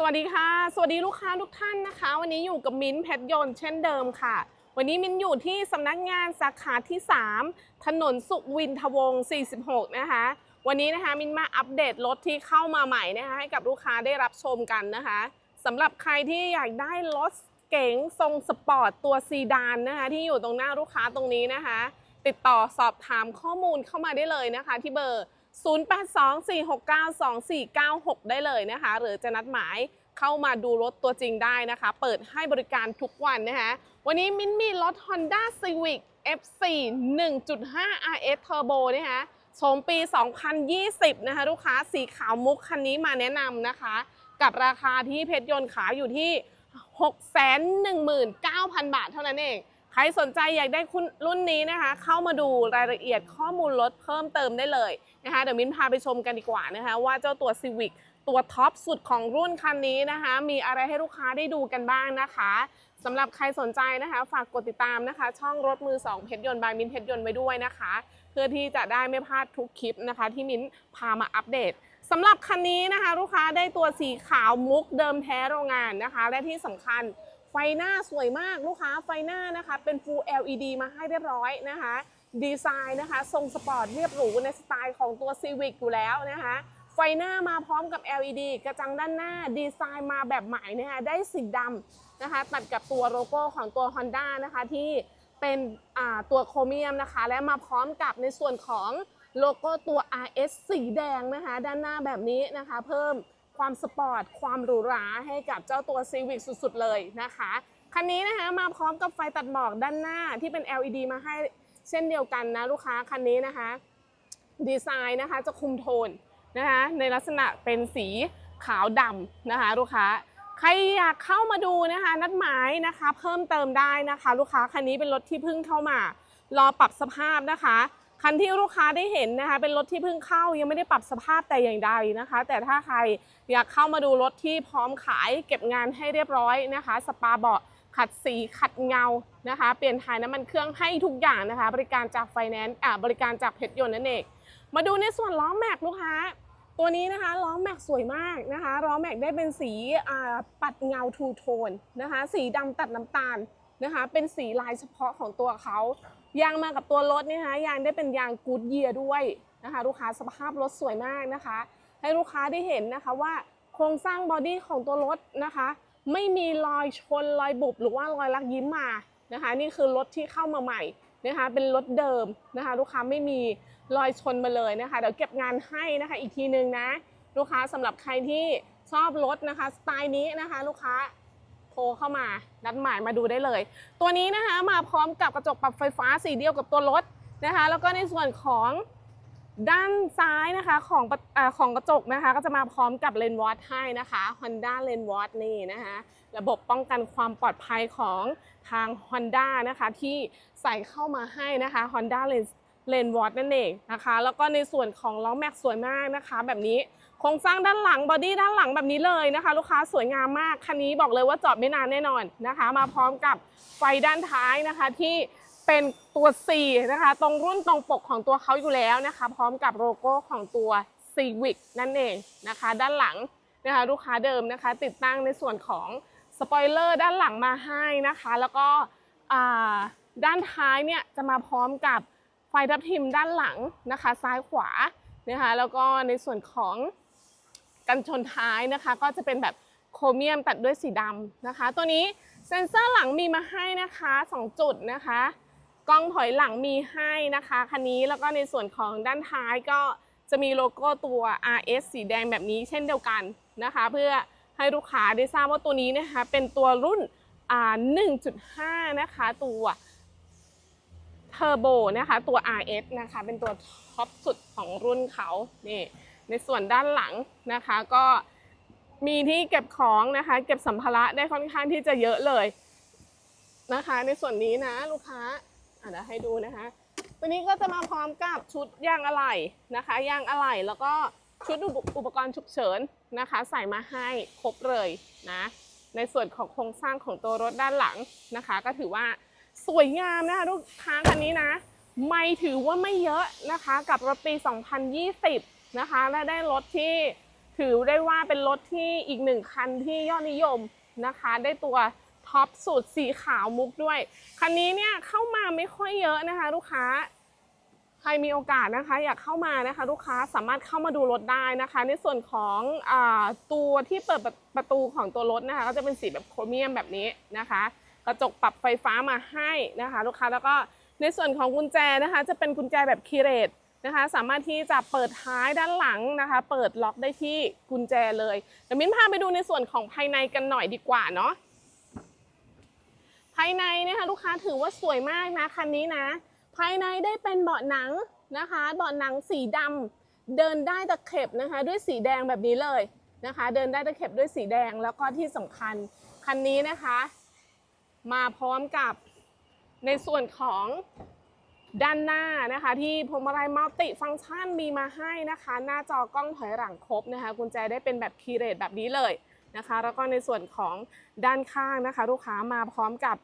สวัสดีค่ะ สวัสดีลูกค้าทุกท่านนะคะ วันนี้อยู่กับมิ้นเพชรยนต์เช่นเดิมค่ะ วันนี้มิ้นอยู่ที่สำนักงานสาขาที่ 3 ถนนสุขวินทวงศ์46 นะคะ วันนี้นะคะมิ้นมาอัปเดตรถที่เข้ามาใหม่นะคะให้กับลูกค้าได้รับชมกันนะคะสำหรับใครที่อยากได้รถเก๋งทรงสปอร์ตตัวซีดานนะคะที่อยู่ตรงหน้าลูกค้าตรงนี้นะคะ ติดต่อสอบถามข้อมูลเข้ามาได้เลยนะคะ ที่เบอร์ 0824692496 ได้เลยนะคะ หรือจะนัดหมายเข้ามาดูรถตัวจริงได้นะคะ เปิดให้บริการทุกวันนะคะ วันนี้มิ้นมีรถ Honda Civic F4 1.5 RS Turbo นะคะชมปี 2020 นะคะ ลูกค้าสีขาวมุกคันนี้มาแนะนำนะคะ กับราคาที่เพชรยนต์ขายอยู่ที่ 619,000 บาทเท่านั้นเอง รสนใจอยากได้คุณรุ่นนี้นะคะ เข้ามาดูรายละเอียดข้อมูลรถเพิ่มเติมได้เลยนะคะเดี๋ยวมิ้นพาไปชมกันดีกว่านะคะ ว่าเจ้าตัว Civic ตัวท็อปสุดของรุ่นคันนี้นะคะ มีอะไรให้ลูกค้าได้ดูกันบ้างนะคะสำหรับใครสนใจนะคะ ฝากกดติดตามนะคะ ช่องรถมือ2เพชรยนต์บายมิ้นเพชรยนต์ไว้ด้วยนะคะ เพื่อที่จะได้ไม่พลาดทุกคลิปนะคะ ที่มิ้นพามาอัปเดตสำหรับคันนี้นะคะ ลูกค้าได้ตัวสีขาวมุกเดิมแท้โรงงานนะคะ และที่สำคัญ ไฟหน้าสวยมากลูกค้าไฟหน้านะคะ เป็น Full LED มาให้เรียบร้อยนะคะ ดีไซน์นะคะ ทรงสปอร์ตเรียบหรูในสไตล์ของตัว Civic อยู่แล้วนะคะ ไฟหน้ามาพร้อมกับ LED กระจังด้านหน้า ดีไซน์มาแบบใหม่นะคะได้สีดำนะคะ ตัดกับตัวโลโก้ของตัว Honda นะคะที่เป็นตัวโครเมียมนะคะ และมาพร้อมกับในส่วนของโลโก้ตัว RS สีแดงนะคะ ด้านหน้าแบบนี้นะคะ เพิ่ม ความสปอร์ต ความหรูหราให้กับเจ้าตัว Civic สุดๆ เลยนะคะ คันนี้นะคะมาพร้อมกับไฟตัดหมอกด้านหน้าที่เป็น LED มาให้เช่นเดียวกันนะลูกค้าคันนี้นะคะ ดีไซน์นะคะจะคุมโทนนะคะในลักษณะเป็นสีขาวดำนะคะลูกค้าใครอยากเข้ามาดูนะคะนัดหมายนะคะ เพิ่มเติมได้นะคะ ลูกค้าคันนี้เป็นรถที่เพิ่งเข้ามารอปรับสภาพนะคะ คันที่ลูกค้าได้เห็นนะคะ เป็นรถที่เพิ่งเข้ายังไม่ได้ปรับสภาพแต่อย่างใดนะคะ แต่ถ้าใครอยากเข้ามาดูรถที่พร้อมขายเก็บงานให้เรียบร้อยนะคะ สปาเบาะขัดสีขัดเงานะคะ เปลี่ยนถ่ายน้ำมันเครื่องให้ทุกอย่างนะคะ บริการจากไฟแนนซ์อ่าบริการจากเพชรยนต์นั่นเองมาดูในส่วนล้อแม็กลูกค้า ตัวนี้นะคะล้อแม็กสวยมากนะคะล้อแม็กได้เป็นสีอ่าปัดเงาทูโทนนะคะ สีดำตัดน้ำตาลนะคะ เป็นสีลายเฉพาะของตัวเขา ยางมากับตัวรถเนี่ยนะคะยางได้เป็นยางกูดเยียด้วยนะคะลูกค้าสภาพรถสวยมากนะคะ ให้ลูกค้าได้เห็นนะคะว่าโครงสร้างบอดี้ของตัวรถนะคะ ไม่มีรอยชนรอยบุบหรือว่ารอยลักยิ้มมานะคะ นี่คือรถที่เข้ามาใหม่นะคะ เป็นรถเดิมนะคะ ลูกค้าไม่มีรอยชนมาเลยนะคะเดี๋ยวเก็บงานให้นะคะ อีกทีนึงนะ ลูกค้าสำหรับใครที่ชอบรถนะคะสไตล์นี้นะคะ ลูกค้า รเข้ามานัดหมายมาดูได้เลย ตัวนี้นะคะมาพร้อมกับกระจกปรับไฟฟ้าสีเดียวกับตัวรถนะคะ แล้วก็ในส่วนของด้านซ้ายนะคะของอของกระจกนะคะ ก็จะมาพร้อมกับเลนวอตให้นะคะ Honda เลนวอตนี่นะคะ ระบบป้องกันความปลอดภัยของทาง Honda นะคะ ที่ใส่เข้ามาให้นะคะ Honda Lens เลนวอตนั่นเองนะคะ แล้วก็ในส่วนของล้อแม็กสวยมากนะคะ แบบนี้โครงสร้างด้านหลังบอดี้ด้านหลังแบบนี้เลยนะคะ ลูกค้าสวยงามมากคันนี้บอกเลยว่าจอดไม่นานแน่นอนนะคะ มาพร้อมกับไฟด้านท้ายนะคะที่เป็นตัว C นะคะ ตรงรุ่นตรงปกของตัวเขาอยู่แล้วนะคะ พร้อมกับโลโก้ของตัว Civic นั่นเองนะคะ ด้านหลังนะคะลูกค้าเดิมนะคะ ติดตั้งในส่วนของสปอยเลอร์ด้านหลังมาให้นะคะ แล้วก็ด้านท้ายเนี่ยจะมาพร้อมกับ ไฟทับทิมด้านหลังนะคะ ซ้ายขวานะคะแล้วก็ในส่วนของกันชนท้ายนะคะ ก็จะเป็นแบบโครเมียมตัดด้วยสีดำนะคะ ตัวนี้เซ็นเซอร์หลังมีมาให้นะคะ 2 จุดนะคะกล้องถอยหลังมีให้นะคะคันนี้แล้วก็ในส่วนของด้านท้ายก็จะมีโลโก้ตัว RS สีแดงแบบนี้เช่นเดียวกันนะคะ เพื่อให้ลูกค้าได้ทราบว่าตัวนี้นะคะเป็นตัวรุ่นอ่า1.5 นะคะตัว เทอร์โบนะคะตัว RS นะคะเป็นตัวท็อปสุดของรุ่นเขานี่ในส่วนด้านหลังนะคะก็มีที่เก็บของนะคะ เก็บสัมภาระได้ค่อนข้างที่จะเยอะเลยนะคะ ในส่วนนี้นะลูกค้าอะเดี๋ยวให้ดูนะคะ ตัวนี้ก็จะมาพร้อมกับชุดยางอะไหล่นะคะยางอะไหล่แล้วก็ชุดอุปอุปกรณ์ฉุกเฉินนะคะ ใส่มาให้ครบเลยนะในส่วนของโครงสร้างของตัวรถด้านหลังนะคะ ก็ถือว่า สวยงามนะคะลูกค้าคันนี้นะ ไม่ถือว่าไม่เยอะนะคะ กับรถปี 2020 นะคะ และได้รถที่ถือได้ว่าเป็นรถที่อีกหนึ่งคันที่ยอดนิยมนะคะ ได้ตัวท็อปสุดสีขาวมุกด้วย คันนี้เนี่ยเข้ามาไม่ค่อยเยอะนะคะ ลูกค้า ใครมีโอกาสนะคะ อยากเข้ามานะคะ ลูกค้าสามารถเข้ามาดูรถได้นะคะ ในส่วนของอตัวที่เปิดประประตูของตัวรถนะคะ ก็จะเป็นสีแบบโครเมียมแบบนี้นะคะ กระจกปรับไฟฟ้ามาให้นะคะลูกค้าแล้วก็ในส่วนของกุญแจนะคะจะเป็นกุญแจแบบคีเรตนะคะสามารถที่จะเปิดท้ายด้านหลังนะคะ เปิดล็อกได้ที่กุญแจเลยเดี๋ยวมิ้นพาไปดูในส่วนของภายในกันหน่อยดีกว่าเนาะภายในนะคะลูกค้าถือว่าสวยมากนะคันนี้นะ ภายในได้เป็นเบาะหนังนะคะเบาะหนังสีดำเดินได้ตะเข็บนะคะ ด้วยสีแดงแบบนี้เลยนะคะ เดินได้ตะเข็บด้วยสีแดงแล้วก็ที่สำคัญคันนี้นะคะ มาพร้อมกับในส่วนของด้านหน้านะคะที่พวงมาลัยมัลติฟังก์ชันมีมาให้นะคะ หน้าจอกล้องถอยหลังครบนะคะกุญแจได้เป็นแบบคีย์เรตแบบนี้เลยนะคะ แล้วก็ในส่วนของด้านข้างนะคะ ลูกค้ามาพร้อมกับ